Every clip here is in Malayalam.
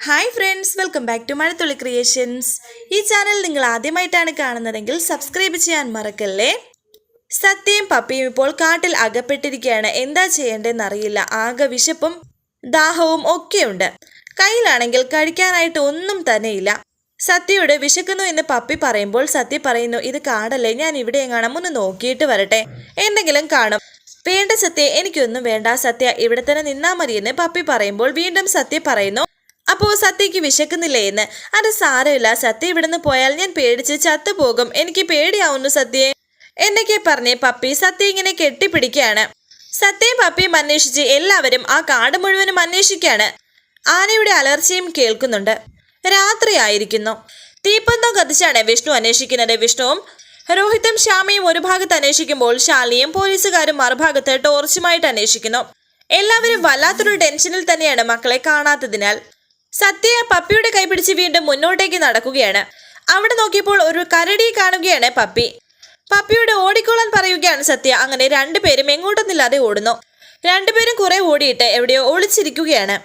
Hi friends welcome back to Mazhathulli creations ഈ ചാനൽ നിങ്ങൾ ആദ്യമായിട്ടാണ് കാണുന്നതെങ്കിൽ സബ്സ്ക്രൈബ് ചെയ്യാൻ മറക്കല്ലേ? സത്യയും പപ്പിയും ഇപ്പോൾ കാട്ടിൽ അകപ്പെട്ടിരിക്കുകയാണ്. എന്താ ചെയ്യേണ്ടതെന്ന് അറിയില്ല ആകെ വിശപ്പും ദാഹവും ഒക്കെയുണ്ട്. കയ്യിലാണെങ്കിൽ കഴിക്കാനായിട്ട് ഒന്നും തന്നെയില്ല. സത്യയോട് വിശക്കുന്നു എന്ന് പപ്പി പറയുമ്പോൾ സത്യ പറയുന്നു ഇത് കാടല്ലേ ഞാൻ ഇവിടെ എങ്ങാണം ഒന്ന് നോക്കിയിട്ട് വരട്ടെ. എന്തെങ്കിലും കാണും. വേണ്ട സത്യ എനിക്കൊന്നും വേണ്ട. സത്യ ഇവിടെ തന്നെ നിന്നാ മതിയെന്ന് പപ്പി പറയുമ്പോൾ വീണ്ടും സത്യ പറയുന്നു അപ്പോ സത്യക്ക് വിശക്കുന്നില്ലേ എന്ന്. അത് സാരമില്ല. സത്യ ഇവിടുന്ന് പോയാൽ ഞാൻ പേടിച്ച് ചത്തുപോകും. എനിക്ക് പേടിയാവുന്നു സത്യയെ എന്നൊക്കെ പറഞ്ഞ് പപ്പി സത്യ ഇങ്ങനെ കെട്ടിപ്പിടിക്കുകയാണ്. സത്യയും പപ്പിയും അന്വേഷിച്ച് എല്ലാവരും ആ കാട് മുഴുവനും അന്വേഷിക്കുകയാണ്. ആനയുടെ അലർച്ചയും കേൾക്കുന്നുണ്ട്. രാത്രിയായിരിക്കുന്നു തീപ്പന്തം കത്തിച്ചാണ് വിഷ്ണു അന്വേഷിക്കുന്നത്. വിഷ്ണുവും രോഹിതും ശ്യാമയും ഒരു ഭാഗത്ത് അന്വേഷിക്കുമ്പോൾ ശാലിയും പോലീസുകാരും മറുഭാഗത്ത് ടോർച്ചുമായിട്ട് അന്വേഷിക്കുന്നു. എല്ലാവരും വല്ലാത്തൊരു ടെൻഷനിൽ തന്നെയാണ് മക്കളെ കാണാത്തതിനാൽ. സത്യ പപ്പിയുടെ കൈപിടിച്ച് വീണ്ടും മുന്നോട്ടേക്ക് നടക്കുകയാണ്. അവിടെ നോക്കിയപ്പോൾ ഒരു കരടി കാണുകയാണ് പപ്പി. പപ്പിയോട് ഓടിക്കോളാൻ പറയുകയാണ് സത്യ. അങ്ങനെ രണ്ടുപേരും എങ്ങോട്ടൊന്നില്ലാതെ ഓടുന്നു. രണ്ടുപേരും കുറെ ഓടിയിട്ട് എവിടെയോ ഒളിച്ചിരിക്കുകയാണ്.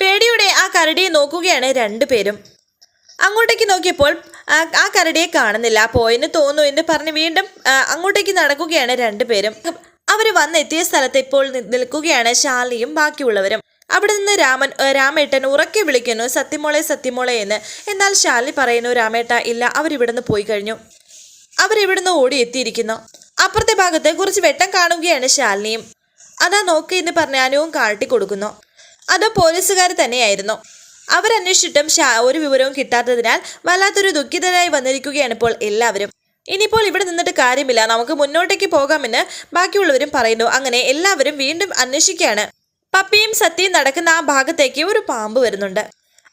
പേടിയുടെ ആ കരടിയെ നോക്കുകയാണ് രണ്ടുപേരും അങ്ങോട്ടേക്ക് നോക്കിയപ്പോൾ ആ കരടിയെ കാണുന്നില്ല. പോയെന്ന് തോന്നുന്നു എന്ന് പറഞ്ഞ് വീണ്ടും അങ്ങോട്ടേക്ക് നടക്കുകയാണ് രണ്ടുപേരും അവർ വന്നെത്തിയ സ്ഥലത്ത് ഇപ്പോൾ നിൽക്കുകയാണ് ശാലിയും ബാക്കിയുള്ളവരും. അവിടെ നിന്ന് രാമൻ രാമേട്ടൻ ഉറക്കെ വിളിക്കുന്നു സത്യമോളെ സത്യമോളെ എന്ന്. എന്നാൽ ശാലി പറയുന്നു രാമേട്ട ഇല്ല അവരിവിടുന്ന് പോയി കഴിഞ്ഞു. അവരിവിടുന്ന് ഓടി എത്തിയിരിക്കുന്നു അപ്പുറത്തെ ഭാഗത്ത് കുറച്ച് വെട്ടം കാണുകയാണ് ശാലിനിയും. അതാ നോക്ക് എന്ന് പറഞ്ഞ അനുവും കാട്ടി കൊടുക്കുന്നു. അത് പോലീസുകാർ തന്നെയായിരുന്നു. അവരന്വേഷിച്ചിട്ടും ഒരു വിവരവും കിട്ടാത്തതിനാൽ വല്ലാത്തൊരു ദുഃഖിതരായി വന്നിരിക്കുകയാണ് ഇപ്പോൾ എല്ലാവരും. ഇനിയിപ്പോൾ ഇവിടെ നിന്നിട്ട് കാര്യമില്ല. നമുക്ക് മുന്നോട്ടേക്ക് പോകാമെന്ന് ബാക്കിയുള്ളവരും പറയുന്നു. അങ്ങനെ എല്ലാവരും വീണ്ടും അന്വേഷിക്കുകയാണ്. പപ്പിയും സത്യയും നടക്കുന്ന ആ ഭാഗത്തേക്ക് ഒരു പാമ്പ് വരുന്നുണ്ട്.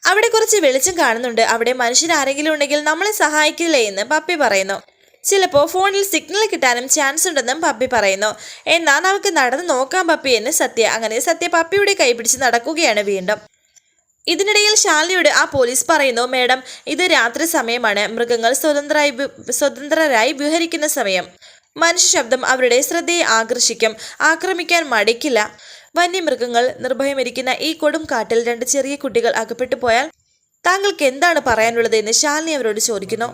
അവിടെ കുറച്ച് വെളിച്ചം കാണുന്നുണ്ട്. അവിടെ മനുഷ്യൻ ആരെങ്കിലും ഉണ്ടെങ്കിൽ നമ്മളെ സഹായിക്കില്ലേ എന്ന് പപ്പി പറയുന്നു. ചിലപ്പോൾ ഫോണിൽ സിഗ്നൽ കിട്ടാനും ചാൻസ് ഉണ്ടെന്നും പപ്പി പറയുന്നു. എന്നാൽ നമുക്ക് നടന്ന് നോക്കാം പപ്പി എന്ന് സത്യ. അങ്ങനെ സത്യ പപ്പിയുടെ കൈപിടിച്ച് നടക്കുകയാണ് വീണ്ടും. ഇതിനിടയിൽ ശാലിയോട് ആ പോലീസ് പറയുന്നു മേഡം ഇത് രാത്രി സമയമാണ്. മൃഗങ്ങൾ സ്വതന്ത്രമായി സ്വതന്ത്രരായി വിഹരിക്കുന്ന സമയം. മനുഷ്യ ശബ്ദം അവരുടെ ശ്രദ്ധയെ ആകർഷിക്കും. ആക്രമിക്കാൻ മടിക്കില്ല. വന്യമൃഗങ്ങൾ നിർഭയമിരിക്കുന്ന ഈ കൊടും കാട്ടിൽ രണ്ട് ചെറിയ കുട്ടികൾ അകപ്പെട്ടു പോയാൽ താങ്കൾക്ക് എന്താണ് പറയാനുള്ളത് എന്ന് ശാലിനി അവരോട് ചോദിക്കുന്നു.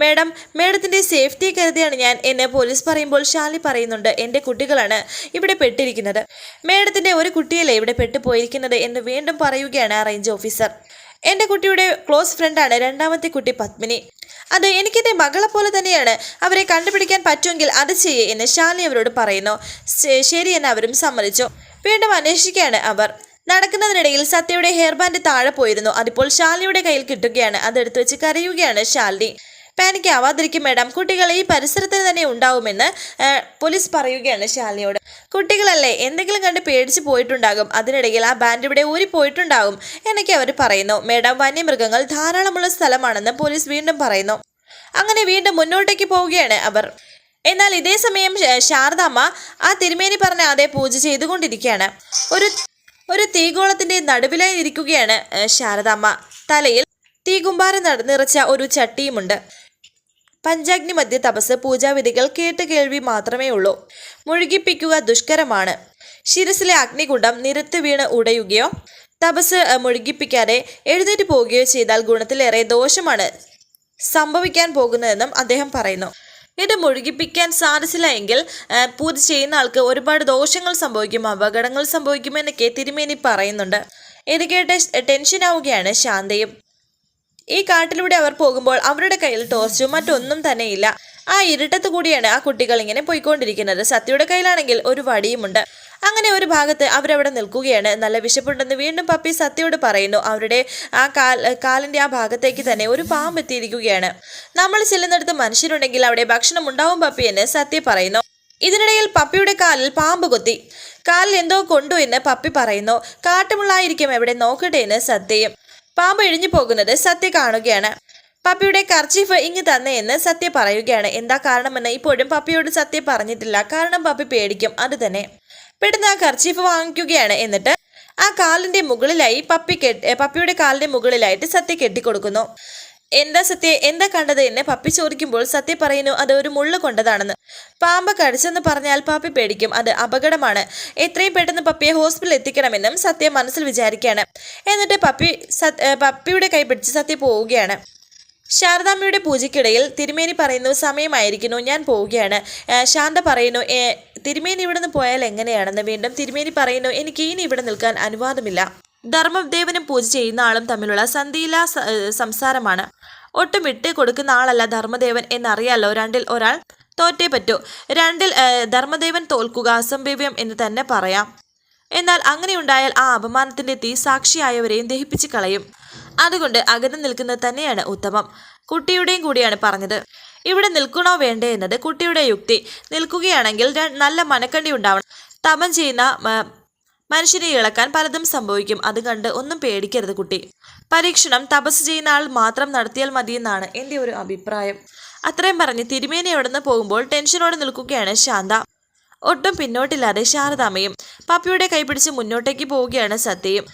മേഡം മേഡത്തിന്റെ സേഫ്റ്റി കരുതിയാണ് ഞാൻ എന്നെ പോലീസ് പറയുമ്പോൾ ശാലി പറയുന്നുണ്ട് എന്റെ കുട്ടികളാണ് ഇവിടെ പെട്ടിരിക്കുന്നത്. മേഡത്തിന്റെ ഒരു കുട്ടിയല്ലേ ഇവിടെ പെട്ടുപോയിരിക്കുന്നത് എന്ന് വീണ്ടും പറയുകയാണ് ആ റേഞ്ച് ഓഫീസർ. എന്റെ കുട്ടിയുടെ ക്ലോസ് ഫ്രണ്ടാണ് രണ്ടാമത്തെ കുട്ടി പത്മിനി. അത് എനിക്കെന്റെ മകളെ പോലെ തന്നെയാണ്. അവരെ കണ്ടുപിടിക്കാൻ പറ്റുമെങ്കിൽ അത് ചെയ്യേ എന്ന് ശാലി അവരോട് പറയുന്നു. ശ- ശരി എന്ന് അവരും സമ്മതിച്ചു. വീണ്ടും അന്വേഷിക്കുകയാണ് അവർ. നടക്കുന്നതിനിടയിൽ സത്യയുടെ ഹെയർ ബാൻഡ് താഴെ പോയിരുന്നു. അതിപ്പോൾ ശാലിയുടെ കയ്യിൽ കിട്ടുകയാണ്. അതെടുത്ത് വെച്ച് കരയുകയാണ് ശാലിനി. Panic ആവാതിരിക്കും madam. കുട്ടികൾ ഈ പരിസരത്ത് തന്നെ ഉണ്ടാവുമെന്ന് പോലീസ് പറയുകയാണ് ശാലിനിയോട്. കുട്ടികളല്ലേ എന്തെങ്കിലും കണ്ട് പേടിച്ച് പോയിട്ടുണ്ടാകും. അതിനിടയിൽ ആ ബാൻഡ് ഇവിടെ ഊരി പോയിട്ടുണ്ടാകും എന്നൊക്കെ അവർ പറയുന്നു. മേഡം വന്യമൃഗങ്ങൾ ധാരാളമുള്ള സ്ഥലമാണെന്ന് പോലീസ് വീണ്ടും പറയുന്നു. അങ്ങനെ വീണ്ടും മുന്നോട്ടേക്ക് പോവുകയാണ് അവർ. എന്നാൽ ഇതേ സമയം ശാരദാമ്മ ആ തിരുമേനി പറഞ്ഞ അതേ പൂജ ചെയ്തുകൊണ്ടിരിക്കുകയാണ്. ഒരു ഒരു തീഗോളത്തിന്റെ നടുവിലായി ഇരിക്കുകയാണ് ശാരദാമ്മ. തലയിൽ നട നിറച്ച ഒരു ചട്ടിയുമുണ്ട്. പഞ്ചാഗ്നി മധ്യ തപസ് പൂജാവിധികൾ കേട്ട് കേൾവി മാത്രമേ ഉള്ളൂ. മുഴുകിപ്പിക്കുക ദുഷ്കരമാണ്. ശിരസിലെ അഗ്നികുണ്ഡം നിരത്ത് വീണ് ഉടയുകയോ തപസ് മുഴുകിപ്പിക്കാതെ എഴുന്നേറ്റ് പോവുകയോ ചെയ്താൽ ഗുണത്തിലേറെ ദോഷമാണ് സംഭവിക്കാൻ പോകുന്നതെന്നും അദ്ദേഹം പറയുന്നു. ഇത് മുഴുകിപ്പിക്കാൻ സാധിച്ചില്ല എങ്കിൽ പൂജ ചെയ്യുന്ന ആൾക്ക് ഒരുപാട് ദോഷങ്ങൾ സംഭവിക്കും അപകടങ്ങൾ സംഭവിക്കുമെന്നൊക്കെ തിരുമേനി പറയുന്നുണ്ട്. ഇത് കേട്ട് ടെൻഷൻ ആവുകയാണ് ശാന്തയും. ഈ കാട്ടിലൂടെ അവർ പോകുമ്പോൾ അവരുടെ കയ്യിൽ ടോർച്ചും മറ്റൊന്നും തന്നെയില്ല ആ ഇരുട്ടത്ത് കൂടിയാണ് ആ കുട്ടികൾ ഇങ്ങനെ പോയിക്കൊണ്ടിരിക്കുന്നത്. സത്യയുടെ കയ്യിലാണെങ്കിൽ ഒരു വടിയുമുണ്ട്. അങ്ങനെ ഒരു ഭാഗത്ത് അവരവിടെ നിൽക്കുകയാണ്. നല്ല വിശപ്പുണ്ടെന്ന് വീണ്ടും പപ്പി സത്യയോട് പറയുന്നു. അവരുടെ ആ കാലിന്റെ ആ ഭാഗത്തേക്ക് തന്നെ ഒരു പാമ്പ് എത്തിയിരിക്കുകയാണ്. നമ്മൾ ചെല്ലുന്നിടത്ത് മനുഷ്യരുണ്ടെങ്കിൽ അവിടെ ഭക്ഷണം ഉണ്ടാവും പപ്പി എന്ന് സത്യ പറയുന്നു. ഇതിനിടയിൽ പപ്പിയുടെ കാലിൽ പാമ്പ് കൊത്തി. കാലിൽ എന്തോ കൊണ്ടു എന്ന് പപ്പി പറയുന്നു. കാട്ടുമുള്ളായിരിക്കും എവിടെ നോക്കട്ടെ എന്ന് സത്യയും. പാമ്പ് ഇഴിഞ്ഞു പോകുന്നത് സത്യ കാണുകയാണ്. പപ്പിയുടെ കർച്ചീഫ് ഇങ്ങ് തന്നെ എന്ന് സത്യ പറയുകയാണ്. എന്താ കാരണമെന്ന് ഇപ്പോഴും പപ്പിയോട് സത്യ പറഞ്ഞിട്ടില്ല. കാരണം പപ്പി പേടിക്കും. അത് തന്നെ. പെട്ടെന്ന് ആ കർച്ചീഫ് വാങ്ങിക്കുകയാണ്. എന്നിട്ട് ആ കാലിന്റെ മുകളിലായി പപ്പി കെട്ടി പപ്പിയുടെ കാലിന്റെ മുകളിലായിട്ട് സത്യ കെട്ടിക്കൊടുക്കുന്നു. എന്താ സത്യ എന്താ കണ്ടത് എന്നെ പപ്പി ചോദിക്കുമ്പോൾ സത്യ പറയുന്നു അത് ഒരു മുള്ളു കൊണ്ടതാണെന്ന്. പാമ്പ് കടിച്ചെന്ന് പറഞ്ഞാൽ പപ്പി പേടിക്കും അത് അപകടമാണ്. എത്രയും പെട്ടെന്ന് പപ്പിയെ ഹോസ്പിറ്റലിൽ എത്തിക്കണമെന്നും സത്യ മനസ്സിൽ വിചാരിക്കുകയാണ്. എന്നിട്ട് പപ്പി പപ്പിയുടെ കൈ പിടിച്ച് സത്യ പോവുകയാണ്. ശാരദാമ്മയുടെ പൂജയ്ക്കിടയിൽ തിരുമേനി പറയുന്നു സമയമായിരിക്കുന്നു ഞാൻ പോവുകയാണ്. ശാന്ത പറയുന്നു തിരുമേനി ഇവിടെ നിന്ന് പോയാൽ എങ്ങനെയാണെന്ന്? വീണ്ടും തിരുമേനി പറയുന്നു എനിക്ക് ഇനി ഇവിടെ നിൽക്കാൻ അനുവാദമില്ല. ധർമ്മദേവനും പൂജ ചെയ്യുന്ന ആളും തമ്മിലുള്ള സന്ധിയില്ല സംസാരമാണ്. ഒട്ടും വിട്ട് കൊടുക്കുന്ന ആളല്ല ധർമ്മദേവൻ എന്നറിയാലോ? രണ്ടിൽ ഒരാൾ തോറ്റേ പറ്റൂ. രണ്ടിൽ ധർമ്മദേവൻ തോൽക്കുക അസംഭവ്യം എന്ന് തന്നെ പറയാം. എന്നാൽ അങ്ങനെയുണ്ടായാൽ ആ അപമാനത്തിന്റെ തീ സാക്ഷിയായവരെയും ദഹിപ്പിച്ച് കളയും. അതുകൊണ്ട് അകന്നു നിൽക്കുന്നത് തന്നെയാണ് ഉത്തമം. കുട്ടിയുടെയും കൂടിയാണ് പറഞ്ഞത്. ഇവിടെ നിൽക്കണോ വേണ്ടേ എന്നത് കുട്ടിയുടെ യുക്തി. നിൽക്കുകയാണെങ്കിൽ നല്ല മനക്കണ്ടി ഉണ്ടാവണം. തപം ചെയ്യുന്ന മ- മനുഷ്യനെ ഇളക്കാൻ പലതും സംഭവിക്കും. അത് കണ്ട് ഒന്നും പേടിക്കരുത് കുട്ടി. പരീക്ഷണം തപസ് ചെയ്യുന്ന ആൾ മാത്രം നടത്തിയാൽ മതിയെന്നാണ് എന്റെ ഒരു അഭിപ്രായം. അത്രയും പറഞ്ഞ് തിരുമേനി അവിടുന്ന് പോകുമ്പോൾ ടെൻഷനോടെ നിൽക്കുകയാണ് ശാന്ത. ഒട്ടും പിന്നോട്ടില്ലാതെ ശാരദാമ്മയും പപ്പിയുടെ കൈപിടിച്ച് മുന്നോട്ടേക്ക് പോവുകയാണ് സത്യയും.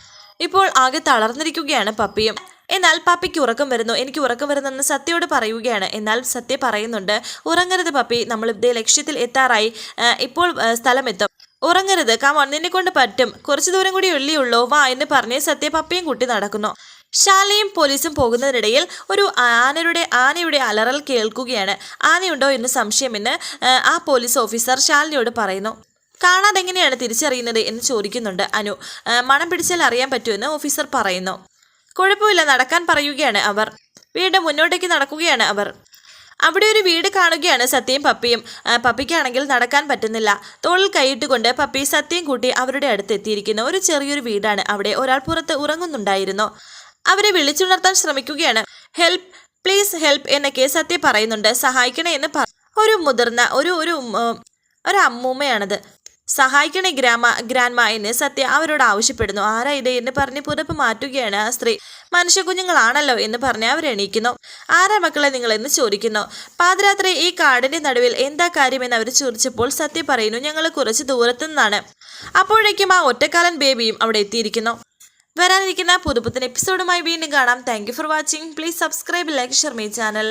ഇപ്പോൾ ആകെ തളർന്നിരിക്കുകയാണ് പപ്പിയും. എന്നാൽ പപ്പിക്ക് ഉറക്കം വരുന്നു. എനിക്ക് ഉറക്കം വരുന്നെന്ന് സത്യയോട് പറയുകയാണ്. എന്നാൽ സത്യ പറയുന്നുണ്ട്. ഉറങ്ങരുത് പപ്പി. നമ്മൾ ഇതേ ലക്ഷ്യത്തിൽ എത്താറായി. ഇപ്പോൾ സ്ഥലമെത്തും. ഉറങ്ങരുത്. കാമോൺ നിന്നെ കൊണ്ട് പറ്റും. കുറച്ചു ദൂരം കൂടി ഉള്ളിയുള്ളൂ. വാ എന്ന് പറഞ്ഞ് സത്യ പപ്പയും കുട്ടി നടക്കുന്നു. ശാലയും പോലീസും പോകുന്നതിനിടയിൽ ഒരു ആനയുടെ ആനയുടെ അലറൽ കേൾക്കുകയാണ്. ആനയുണ്ടോ എന്ന് സംശയമെന്ന് ആ പോലീസ് ഓഫീസർ ശാലിനിയോട് പറയുന്നു. കാണാതെ എങ്ങനെയാണ് തിരിച്ചറിയുന്നത് എന്ന് ചോദിക്കുന്നുണ്ട് അനു. മണം പിടിച്ചാൽ അറിയാൻ പറ്റുമെന്ന് ഓഫീസർ പറയുന്നു. കുഴപ്പമില്ല. നടക്കാൻ പറയുകയാണ് അവർ. വീണ്ടും മുന്നോട്ടേക്ക് നടക്കുകയാണ് അവർ. അവിടെ ഒരു വീട് കാണുകയാണ് സത്യയും പപ്പിയും. പപ്പിക്കാണെങ്കിൽ നടക്കാൻ പറ്റുന്നില്ല. തോളിൽ കൈയിട്ടുകൊണ്ട് പപ്പി സത്യം കൂട്ടി അവരുടെ അടുത്ത് എത്തിയിരിക്കുന്ന. ഒരു ചെറിയൊരു വീടാണ് അവിടെ. ഒരാൾ പുറത്ത് ഉറങ്ങുന്നുണ്ടായിരുന്നു. അവരെ വിളിച്ചുണർത്താൻ ശ്രമിക്കുകയാണ്. ഹെൽപ്പ് പ്ലീസ് ഹെൽപ്പ് എന്നൊക്കെ സത്യ പറയുന്നുണ്ട്. സഹായിക്കണേ എന്ന് ഒരു മുതിർന്ന ഒരു ഒരു ഒരു അമ്മൂമ്മയാണത് സഹായിക്കണേ ഗ്രാമ ഗ്രാൻമ എന്ന് സത്യ അവരോട് ആവശ്യപ്പെടുന്നു. ആരാ ഇത്? എന്ന് പറഞ്ഞ് പുതപ്പ് മാറ്റുകയാണ് ആ സ്ത്രീ. മനുഷ്യ കുഞ്ഞുങ്ങളാണല്ലോ എന്ന് പറഞ്ഞ് അവരെണീക്കുന്നു ആരാ മക്കളെ നിങ്ങൾ എന്ന് ചോദിക്കുന്നു. പാതിരാത്രി ഈ കാടിന്റെ നടുവിൽ എന്താ കാര്യമെന്ന് അവർ ചോദിച്ചപ്പോൾ സത്യ പറയുന്നു ഞങ്ങൾ കുറച്ച് ദൂരത്തു നിന്നാണ് അപ്പോഴേക്കും ആ ഒറ്റക്കാലൻ ബേബിയും അവിടെ എത്തിയിരിക്കുന്നു. വരാനിരിക്കുന്ന പുതുപ്പത്തിന് എപ്പിസോഡുമായി വീണ്ടും കാണാം. Thank for watching. Please subscribe like share my channel.